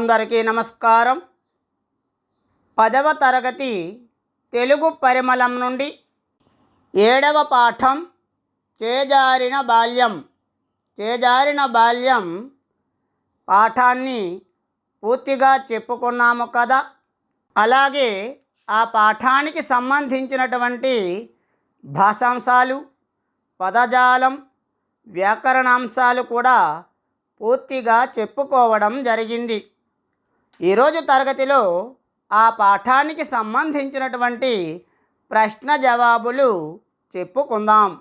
అందరికీ నమస్కారం. పదవ తరగతి తెలుగు పరిమళం నుండి ఏడవ పాఠం చేజారిన బాల్యం. చేజారిన బాల్యం పాఠాన్ని పూర్తిగా చెప్పుకున్నాము కదా. అలాగే ఆ పాఠానికి సంబంధించినటువంటి భాషాంశాలు పదజాలం వ్యాకరణాంశాలు కూడా పూర్తిగా చెప్పుకోవడం జరిగింది. ఈరోజు తరగతిలో ఆ పాఠానికి సంబంధించినటువంటి ప్రశ్న జవాబులు చెప్పుకుందాం.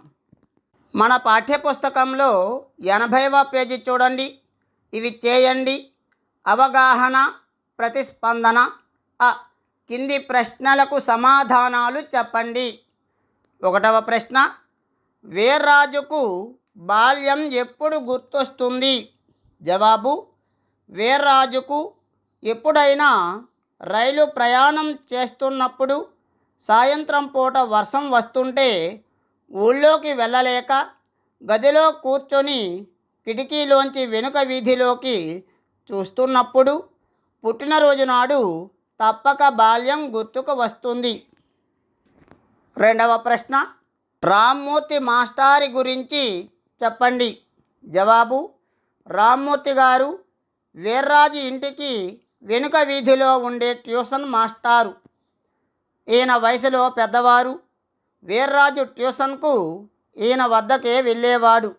మన పాఠ్యపుస్తకంలో ఎనభైవ పేజీ చూడండి. ఇవి చేయండి. అవగాహన ప్రతిస్పందన అ కింది ప్రశ్నలకు సమాధానాలు చెప్పండి. ఒకటవ ప్రశ్న వీర్రాజుకు బాల్యం ఎప్పుడు గుర్తొస్తుంది? జవాబు వీర్రాజుకు ఎప్పుడైనా రైలు ప్రయాణం చేస్తున్నప్పుడు సాయంత్రం పూట వర్షం వస్తుంటే ఊళ్ళోకి వెళ్ళలేక గదిలో కూర్చొని కిటికీలోంచి వెనుక వీధిలోకి చూస్తున్నప్పుడు పుట్టినరోజు నాడు తప్పక బాల్యం గుర్తుకు వస్తుంది. రెండవ ప్రశ్న రామ్మూర్తి మాస్టారి గురించి చెప్పండి. జవాబు రామ్మూర్తి గారు వీర్రాజు ఇంటికి వెనుక వీధిలో ఉండే ట్యూషన్ మాస్టారు. ఈయన వయసులో పెద్దవారు. వీర్రాజు ట్యూషన్కు ఈయన వద్దకే వెళ్ళేవాడు.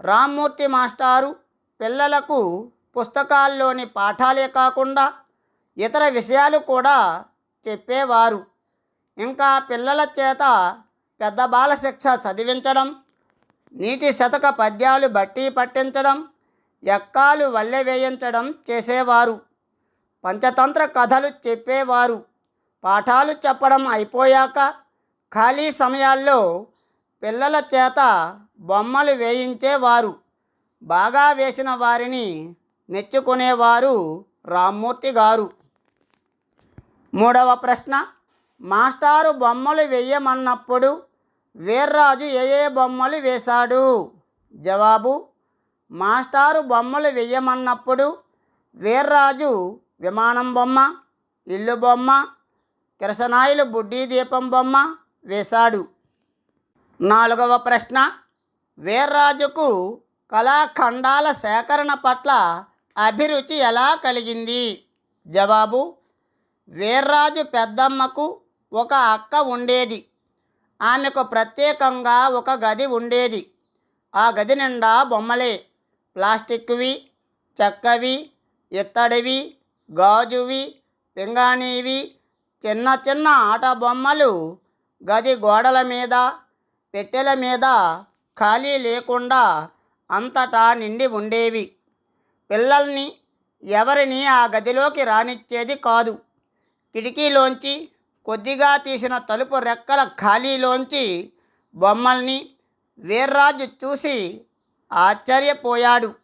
రామ్మూర్తి మాస్టారు పిల్లలకు పుస్తకాల్లోని పాఠాలే కాకుండా ఇతర విషయాలు కూడా చెప్పేవారు. ఇంకా పిల్లల చేత పెద్ద బాల శిక్ష చదివించడం నీతి శతక పద్యాలు బట్టి పట్టించడం ఎక్కాలు వల్లె వేయించడం చేసేవారు. పంచతంత్ర కథలు చెప్పేవారు. పాఠాలు చెప్పడం అయిపోయాక ఖాళీ సమయాల్లో పిల్లల చేత బొమ్మలు వేయించేవారు. బాగా వేసిన వారిని మెచ్చుకునేవారు రామ్మూర్తి గారు. మూడవ ప్రశ్న. మాస్టారు బొమ్మలు వేయమన్నప్పుడు వీర్రాజు ఏ ఏ బొమ్మలు వేశాడు? జవాబు. మాస్టారు బొమ్మలు వేయమన్నప్పుడు వీర్రాజు విమానం బొమ్మ ఇల్లు బొమ్మ కిరసనాయిలు బుడ్డీ దీపం బొమ్మ వేశాడు. నాలుగవ ప్రశ్న వీర్రాజుకు కళాఖండాల సేకరణ పట్ల అభిరుచి ఎలా కలిగింది? జవాబు వీర్రాజు పెద్దమ్మకు ఒక అక్క ఉండేది. ఆమెకు ప్రత్యేకంగా ఒక గది ఉండేది. ఆ గది నిండా బొమ్మలే. ప్లాస్టిక్వి చెక్కవి ఇత్తడివి గాజువి పింగాణీవి చిన్న చిన్న ఆట బొమ్మలు గది గోడల మీద పెట్టెల మీద ఖాళీ లేకుండా అంతటా నిండి ఉండేవి. పిల్లల్ని ఎవరిని ఆ గదిలోకి రానిచ్చేది కాదు. కిటికీలోంచి కొద్దిగా తీసిన తలుపు రెక్కల ఖాళీలోంచి బొమ్మల్ని వీర్రాజు చూసి ఆశ్చర్యపోయాడు.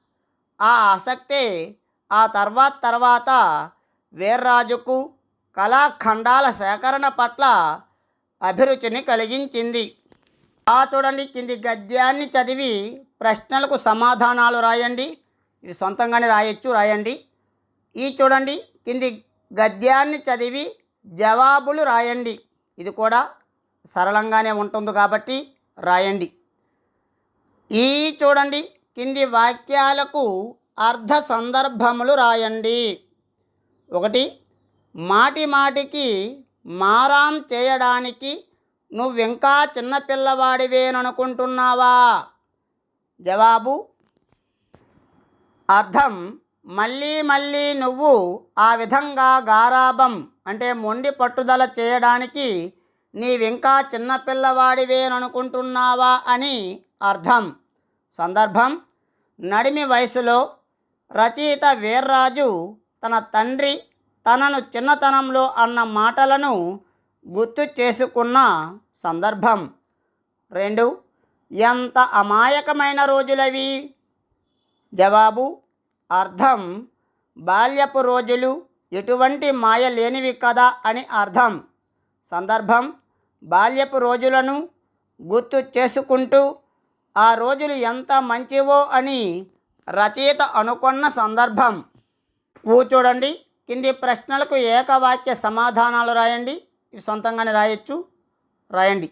ఆ ఆసక్తే ఆ తర్వాత తర్వాత వీర్రాజుకు కళాఖండాల సేకరణ పట్ల అభిరుచిని కలిగించింది. ఆ చూడండి కింది గద్యాన్ని చదివి ప్రశ్నలకు సమాధానాలు రాయండి. ఇది సొంతంగానే రాయొచ్చు రాయండి. ఈ చూడండి కింది గద్యాన్ని చదివి జవాబులు రాయండి. ఇది కూడా సరళంగానే ఉంటుంది కాబట్టి రాయండి. ఈ చూడండి కింది వాక్యాలకు అర్ధ సందర్భములు రాయండి. ఒకటి మాటి మాటికి మారాం చేయడానికి నువ్వింకా చిన్నపిల్లవాడివేననుకుంటున్నావా జవాబు అర్థం మళ్ళీ మళ్ళీ నువ్వు ఆ విధంగా గారాబం అంటే మొండి పట్టుదల చేయడానికి నీవింకా చిన్నపిల్లవాడివేననుకుంటున్నావా అని అర్థం సందర్భం నడిమి వయసులో రచయిత వీర్రాజు తన తండ్రి తనను చిన్నతనంలో అన్న మాటలను గుర్తు చేసుకున్న సందర్భం. రెండు ఎంత అమాయకమైన రోజులవి? జవాబు అర్థం బాల్యపు రోజులు ఎటువంటి మాయ లేనివి కదా అని అర్థం. సందర్భం బాల్యపు రోజులను గుర్తు చేసుకుంటూ ఆ రోజులు ఎంత మంచివో అని రచయిత అనుకున్న సందర్భం. ఊ చూడండి కింది ప్రశ్నలకు ఏకవాక్య సమాధానాలు రాయండి. ఇవి సొంతంగానే రాయొచ్చు. రాయండి.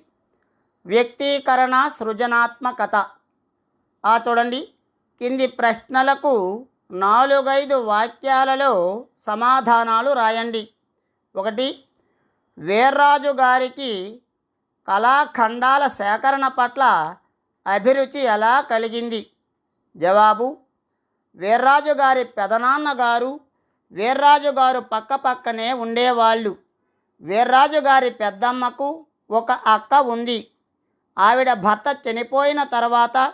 వ్యక్తీకరణ సృజనాత్మకత. ఆ చూడండి. కింది ప్రశ్నలకు నాలుగైదు వాక్యాలలో సమాధానాలు రాయండి. ఒకటి వీర్రాజు గారికి కళాఖండాల సేకరణ పట్ల అభిరుచి ఎలా కలిగింది? జవాబు వీర్రాజు గారి పెదనాన్న గారు వీర్రాజు గారు పక్క పక్కనే ఉండేవాళ్ళు. వీర్రాజు గారి పెద్దమ్మకు ఒక అక్క ఉంది. ఆవిడ భర్త చనిపోయిన తర్వాత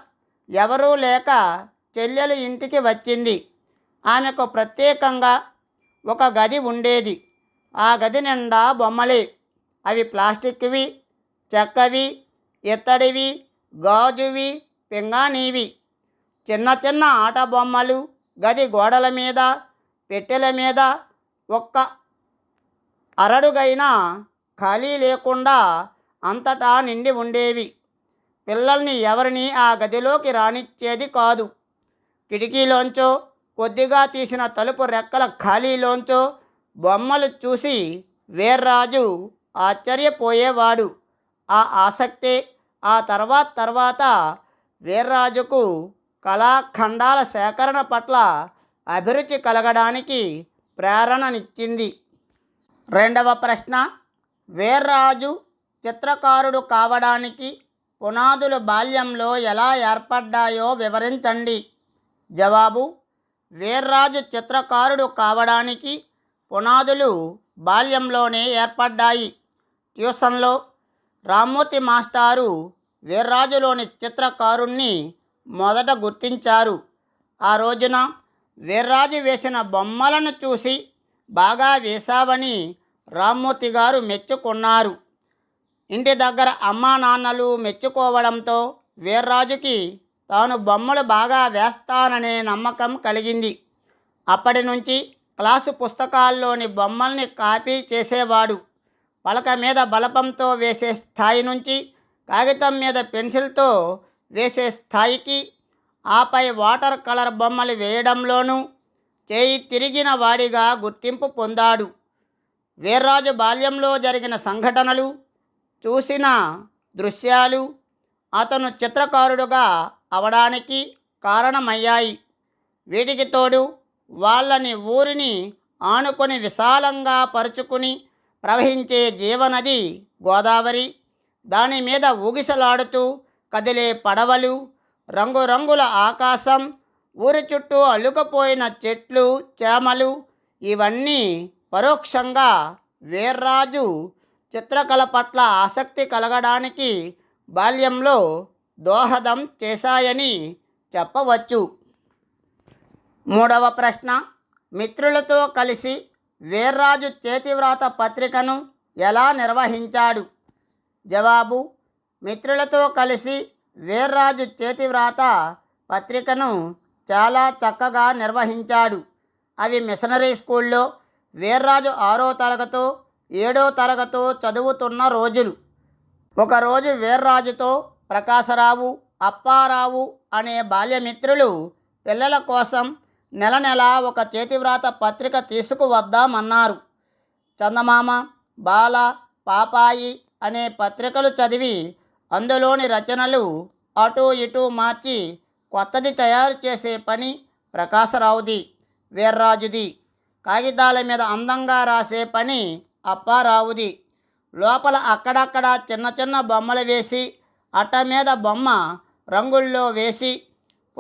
ఎవరూ లేక చెల్లెలు ఇంటికి వచ్చింది. ఆమెకు ప్రత్యేకంగా ఒక గది ఉండేది. ఆ గది నిండా బొమ్మలే. అవి ప్లాస్టిక్వి చెక్కవి ఇత్తడివి గాజువి పింగాణీవి. చిన్న చిన్న ఆట బొమ్మలు గది గోడల మీద పెట్టెల మీద ఒక్క అరడుగైనా ఖాళీ లేకుండా అంతటా నిండి ఉండేవి. పిల్లల్ని ఎవరిని ఆ గదిలోకి రానిచ్చేది కాదు. కిటికీలోంచో కొద్దిగా తీసిన తలుపు రెక్కల ఖాళీలోంచో బొమ్మలు చూసి వీర్రాజు ఆశ్చర్యపోయేవాడు. ఆ ఆసక్తే ఆ తర్వాత తర్వాత వీర్రాజుకు కళాఖండాల సేకరణ పట్ల అభిరుచి కలగడానికి ప్రేరణనిచ్చింది. రెండవ ప్రశ్న వీర్రాజు చిత్రకారుడు కావడానికి పునాదులు బాల్యంలో ఎలా ఏర్పడ్డాయో వివరించండి. జవాబు వీర్రాజు చిత్రకారుడు కావడానికి పునాదులు బాల్యంలోనే ఏర్పడ్డాయి. ట్యూషన్లో రామ్మూర్తి మాస్టారు వీర్రాజులోని చిత్రకారుణ్ణి మొదట గుర్తించారు. ఆ రోజున వీర్రాజు వేసిన బొమ్మలను చూసి బాగా వేశావని రామ్మూర్తి గారు మెచ్చుకున్నారు. ఇంటి దగ్గర అమ్మా నాన్నలు మెచ్చుకోవడంతో వీర్రాజుకి తాను బొమ్మలు బాగా వేస్తాననే నమ్మకం కలిగింది. అప్పటి నుంచి క్లాసు పుస్తకాల్లోని బొమ్మల్ని కాపీ చేసేవాడు. పలక మీద బలపంతో వేసే స్థాయి నుంచి కాగితం మీద పెన్సిల్తో వేసే స్థాయికి ఆపై వాటర్ కలర్ బొమ్మలు వేయడంలోనూ చేయి తిరిగిన వాడిగా గుర్తింపు పొందాడు. వీర్రాజు బాల్యంలో జరిగిన సంఘటనలు చూసిన దృశ్యాలు అతను చిత్రకారుడుగా అవడానికి కారణమయ్యాయి. వీటికి తోడు వాళ్ళని ఊరిని ఆనుకొని విశాలంగా పరుచుకుని ప్రవహించే జీవనది గోదావరి. దాని మీద ఊగిసలాడుతూ కదిలే పడవలు రంగురంగుల ఆకాశం ఊరి చుట్టూ అల్లుకపోయిన చెట్లు చేమలు ఇవన్నీ పరోక్షంగా వీర్రాజు చిత్రకళ పట్ల ఆసక్తి కలగడానికి బాల్యంలో దోహదం చేశాయని చెప్పవచ్చు. మూడవ ప్రశ్న మిత్రులతో కలిసి వీర్రాజు చేతివ్రాత పత్రికను ఎలా నిర్వహించాడు? జవాబు మిత్రులతో కలిసి వీర్రాజు చేతివ్రాత పత్రికను చాలా చక్కగా నిర్వహించాడు. అవి మిషనరీ స్కూల్లో వీర్రాజు ఆరో తరగతో ఏడో తరగతో చదువుతున్న రోజులు. ఒకరోజు వీర్రాజుతో ప్రకాశరావు అప్పారావు అనే బాల్యమిత్రులు పిల్లల కోసం నెల నెల ఒక చేతివ్రాత పత్రిక తీసుకువద్దామన్నారు. చందమామ బాల పాపాయి అనే పత్రికలు చదివి అందులోని రచనలు అటు ఇటు మార్చి కొత్తది తయారు చేసే పని ప్రకాశరావుది వీర్రాజుది. కాగితాల మీద అందంగా రాసే పని అప్పారావుది. లోపల అక్కడక్కడ చిన్న చిన్న బొమ్మలు వేసి అట్ట మీద బొమ్మ రంగుల్లో వేసి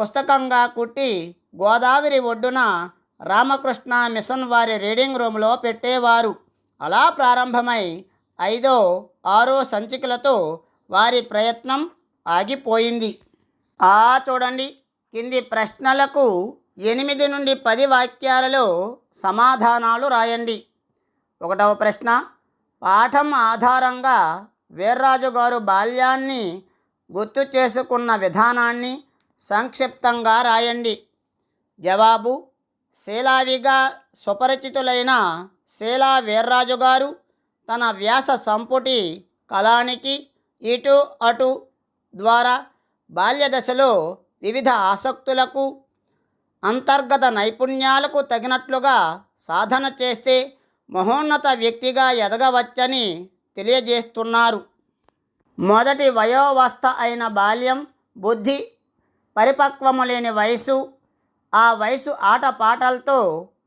పుస్తకంగా కుట్టి గోదావరి ఒడ్డున రామకృష్ణ మిషన్ వారి రీడింగ్ రూమ్లో పెట్టేవారు. అలా ప్రారంభమై ఐదో ఆరో సంచికలతో వారి ప్రయత్నం ఆగిపోయింది. ఆ చూడండి కింది ప్రశ్నలకు ఎనిమిది నుండి పది వాక్యాలలో సమాధానాలు రాయండి. ఒకటవ ప్రశ్న పాఠం ఆధారంగా వీర్రాజు గారు బాల్యాన్ని గుర్తు చేసుకున్న విధానాన్ని సంక్షిప్తంగా రాయండి. జవాబు శీలావిగా సుపరిచితులైన శీలా వీర్రాజు గారు తన వ్యాస సంపుటి కళానికి ఇటు అటు ద్వారా బాల్యదశలో వివిధ ఆసక్తులకు అంతర్గత నైపుణ్యాలకు తగినట్లుగా సాధన చేస్తే మహోన్నత వ్యక్తిగా ఎదగవచ్చని తెలియజేస్తున్నారు. మొదటి వయోవస్థ అయిన బాల్యం బుద్ధి పరిపక్వము లేని వయసు ఆ వయసు ఆటపాటలతో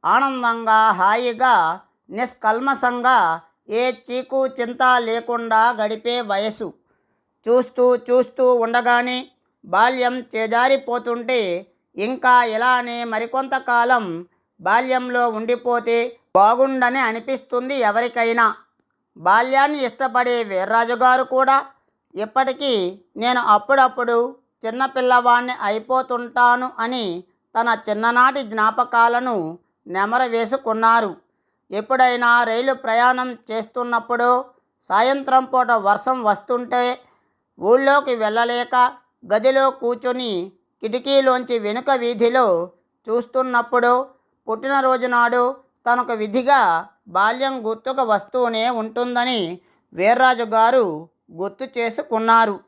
ఆనందంగా హాయిగా నిష్కల్మసంగా ఏ చీకు చింత లేకుండా గడిపే వయసు చూస్తూ చూస్తూ ఉండగానే బాల్యం చేజారిపోతుంటే ఇంకా ఇలానే మరికొంతకాలం బాల్యంలో ఉండిపోతే బాగుండని అనిపిస్తుంది ఎవరికైనా. బాల్యాన్ని ఇష్టపడే వీర్రాజు గారు కూడా ఇప్పటికీ నేను అప్పుడప్పుడు చిన్నపిల్లవాణ్ణి అయిపోతుంటాను అని తన చిన్ననాటి జ్ఞాపకాలను నెమర వేసుకున్నారు. ఎప్పుడైనా రైలు ప్రయాణం చేస్తున్నప్పుడు సాయంత్రం పూట వర్షం వస్తుంటే ఊళ్ళోకి వెళ్ళలేక గదిలో కూర్చొని కిటికీలోంచి వెనుక వీధిలో చూస్తున్నప్పుడు పుట్టినరోజు నాడు తనకు విధిగా బాల్యం గుర్తుకు వస్తూనే ఉంటుందని వీర్రాజు గారు గుర్తు చేసుకున్నారు.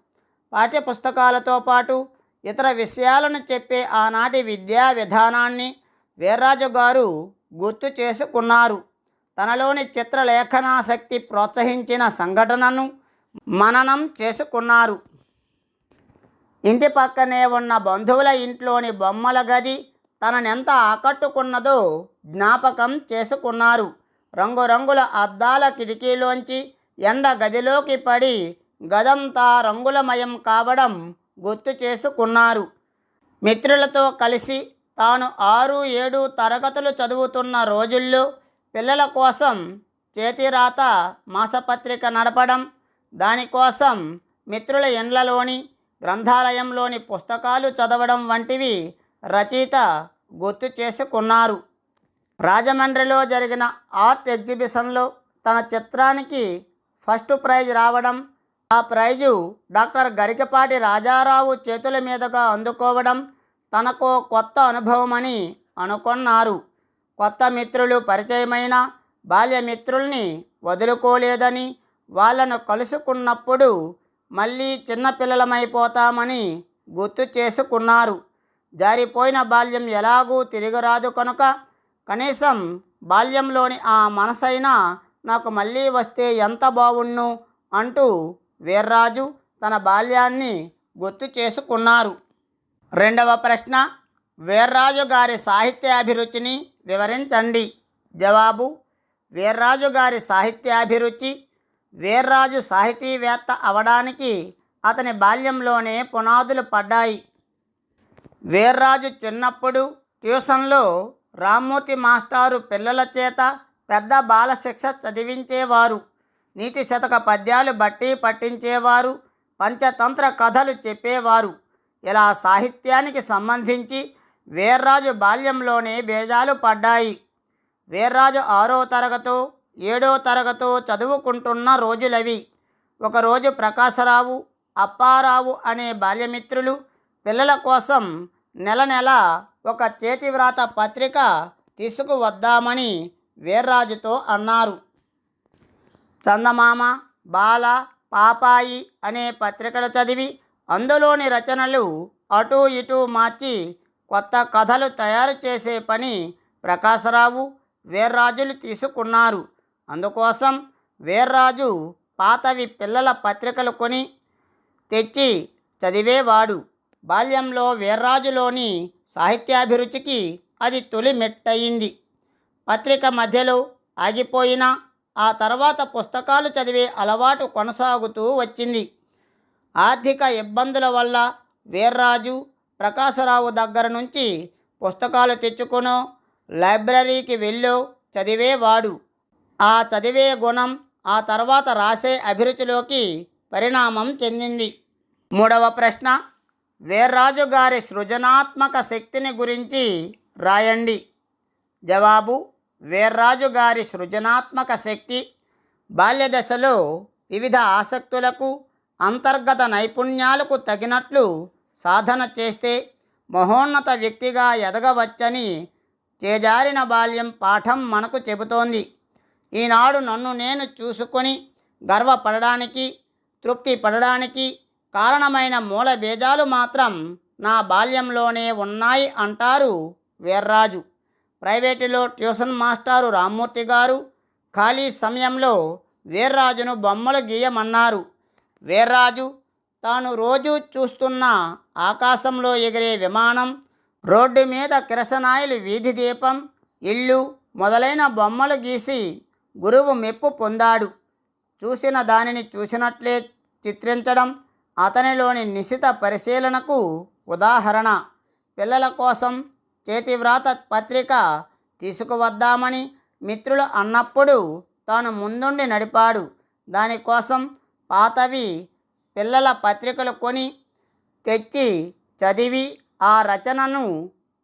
పాఠ్యపుస్తకాలతో పాటు ఇతర విషయాలను చెప్పే ఆనాటి విద్యా విధానాన్ని వీర్రాజు గారు గుర్తు చేసుకున్నారు. తనలోని చిత్రలేఖనాశక్తి ప్రోత్సహించిన సంఘటనను మననం చేసుకున్నారు. ఇంటి పక్కనే ఉన్న బంధువుల ఇంట్లోని బొమ్మల గది తననెంత ఆకట్టుకున్నదో జ్ఞాపకం చేసుకున్నారు. రంగురంగుల అద్దాల కిటికీలోంచి ఎండ గదిలోకి పడి గదంతా రంగులమయం కావడం గుర్తు చేసుకున్నారు. మిత్రులతో కలిసి తాను ఆరు ఏడు తరగతులు చదువుతున్న రోజుల్లో పిల్లల కోసం చేతిరాత మాసపత్రిక నడపడం దానికోసం మిత్రుల ఇండ్లలోని గ్రంథాలయంలోని పుస్తకాలు చదవడం వంటివి రచయిత గుర్తు చేసుకున్నారు. రాజమండ్రిలో జరిగిన ఆర్ట్ ఎగ్జిబిషన్లో తన చిత్రానికి ఫస్ట్ ప్రైజ్ రావడం ఆ ప్రైజు డాక్టర్ గరికపాటి రాజారావు చేతుల మీదుగా అందుకోవడం తనకు కొత్త అనుభవమని అనుకున్నారు. కొత్త మిత్రులు పరిచయమైన బాల్యమిత్రుల్ని వదులుకోలేదని వాళ్ళను కలుసుకున్నప్పుడు మళ్ళీ చిన్నపిల్లలమైపోతామని గుర్తు చేసుకున్నారు. జారిపోయిన బాల్యం ఎలాగూ తిరిగిరాదు కనుక కనీసం బాల్యంలోని ఆ మనసైనా నాకు మళ్ళీ వస్తే ఎంత బావుణ్ణు అంటూ వీర్రాజు తన బాల్యాన్ని గుర్తు చేసుకున్నారు. రెండవ ప్రశ్న వీర్రాజు గారి సాహిత్యాభిరుచిని వివరించండి. జవాబు వీర్రాజు గారి సాహిత్యాభిరుచి వీర్రాజు సాహితీవేత్త అవడానికి అతని బాల్యంలోనే పునాదులు పడ్డాయి. వీర్రాజు చిన్నప్పుడు ట్యూషన్లో రామ్మూర్తి మాస్టారు పిల్లల చేత పెద్ద బాలశిక్ష చదివించేవారు. నీతి శతక పద్యాలు బట్టి పట్టించేవారు. పంచతంత్ర కథలు చెప్పేవారు. ఇలా సాహిత్యానికి సంబంధించి వీర్రాజు బాల్యంలోనే బేజాలు పడ్డాయి. వీర్రాజు ఆరో తరగతో ఏడో తరగతో చదువుకుంటున్న రోజులవి. ఒకరోజు ప్రకాశరావు అప్పారావు అనే బాల్యమిత్రులు పిల్లల కోసం నెల నెల ఒక చేతివ్రాత పత్రిక తీసుకువద్దామని వీర్రాజుతో అన్నారు. చందమామ బాల పాపాయి అనే పత్రికలు చదివి అందులోని రచనలు అటు ఇటు మార్చి కొత్త కథలు తయారు చేసే పని ప్రకాశరావు వీర్రాజులు తీసుకున్నారు. అందుకోసం వీర్రాజు పాతవి పిల్లల పత్రికలు కొని తెచ్చి చదివేవాడు. బాల్యంలో వీర్రాజులోని సాహిత్యాభిరుచికి అది తొలి మెట్టయింది. పత్రిక మధ్యలో ఆగిపోయినా ఆ తర్వాత పుస్తకాలు చదివే అలవాటు కొనసాగుతూ వచ్చింది. ఆర్థిక ఇబ్బందుల వల్ల వీర్రాజు ప్రకాశరావు దగ్గర నుంచి పుస్తకాలు తెచ్చుకునో లైబ్రరీకి వెళ్ళో చదివేవాడు. ఆ చదివే గుణం ఆ తర్వాత రాసే అభిరుచిలోకి పరిణామం చెందింది. మూడవ ప్రశ్న వీర్రాజు గారి సృజనాత్మక శక్తిని గురించి రాయండి. జవాబు వీర్రాజు గారి సృజనాత్మక శక్తి బాల్యదశలో వివిధ ఆసక్తులకు అంతర్గత నైపుణ్యాలకు తగినట్లు సాధన చేస్తే మహోన్నత వ్యక్తిగా ఎదగవచ్చని చేజారిన బాల్యం పాఠం మనకు చెబుతోంది. ఈనాడు నన్ను నేను చూసుకొని గర్వపడడానికి తృప్తి పడడానికి కారణమైన మూల బీజాలు మాత్రం నా బాల్యంలోనే ఉన్నాయి అంటారు వీర్రాజు. ప్రైవేటులో ట్యూషన్ మాస్టారు రామ్మూర్తి గారు ఖాళీ సమయంలో వీర్రాజును బొమ్మలు గీయమన్నారు. వీర్రాజు తాను రోజు చూస్తున్న ఆకాశంలో ఎగిరే విమానం రోడ్డు మీద కిరసనాయిలు వీధి దీపం ఇల్లు మొదలైన బొమ్మలు గీసి గురువు మెప్పు పొందాడు. చూసిన దానిని చూసినట్లే చిత్రించడం అతనిలోని నిశిత పరిశీలనకు ఉదాహరణ. పిల్లల కోసం చేతివ్రాత పత్రిక తీసుకువద్దామని మిత్రులు అన్నప్పుడు తాను ముందుండి నడిపాడు. దానికోసం పాతవి పిల్లల పత్రికలు కొని తెచ్చి చదివి ఆ రచనను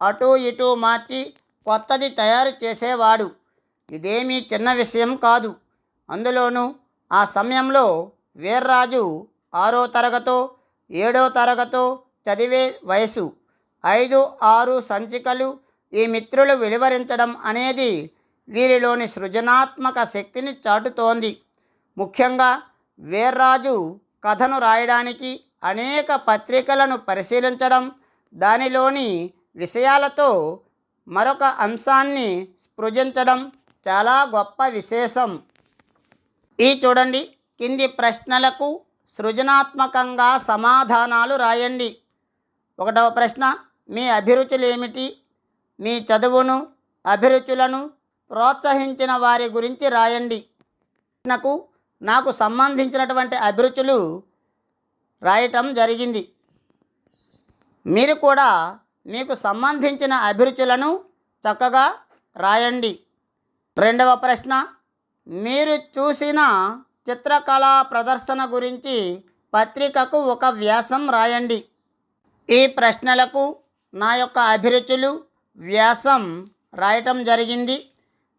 అటూ ఇటూ మార్చి కొత్తది తయారు చేసేవాడు. ఇదేమీ చిన్న విషయం కాదు. అందులోనూ ఆ సమయంలో వీర్రాజు ఆరో తరగతో ఏడో తరగతో చదివే వయసు. ఐదు ఆరు సంచికలు ఈ మిత్రులు వెలువరించడం అనేది వీరిలోని సృజనాత్మక శక్తిని చాటుతోంది. ముఖ్యంగా వీర్రాజు కథను రాయడానికి అనేక పత్రికలను పరిశీలించడం దానిలోని విషయాలతో మరొక అంశాన్ని స్పృజించడం చాలా గొప్ప విశేషం. ఈ చూడండి కింది ప్రశ్నలకు సృజనాత్మకంగా సమాధానాలు రాయండి. ఒకటవ ప్రశ్న మీ అభిరుచులు ఏమిటి మీ చదువును అభిరుచులను ప్రోత్సహించిన వారి గురించి రాయండి. నాకు నాకు సంబంధించినటువంటి అభిరుచులు రాయటం జరిగింది. మీరు కూడా మీకు సంబంధించిన అభిరుచులను చక్కగా రాయండి. రెండవ ప్రశ్న. మీరు చూసిన చిత్రకళా ప్రదర్శన గురించి పత్రికకు ఒక వ్యాసం రాయండి. ఈ ప్రశ్నలకు నా యొక్క అభిరుచులు వ్యాసం రాయటం జరిగింది.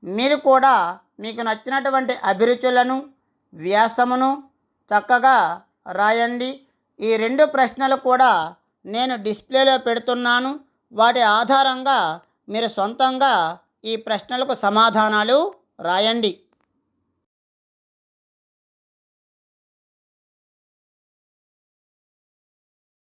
మీరు కూడా మీకు నచ్చినటువంటి అభిరుచులను వ్యాసమును చక్కగా రాయండి. ఈ రెండు ప్రశ్నలు కూడా నేను డిస్ప్లేలో పెడుతున్నాను. వాటి ఆధారంగా మీరు సొంతంగా ఈ ప్రశ్నలకు సమాధానాలు రాయండి.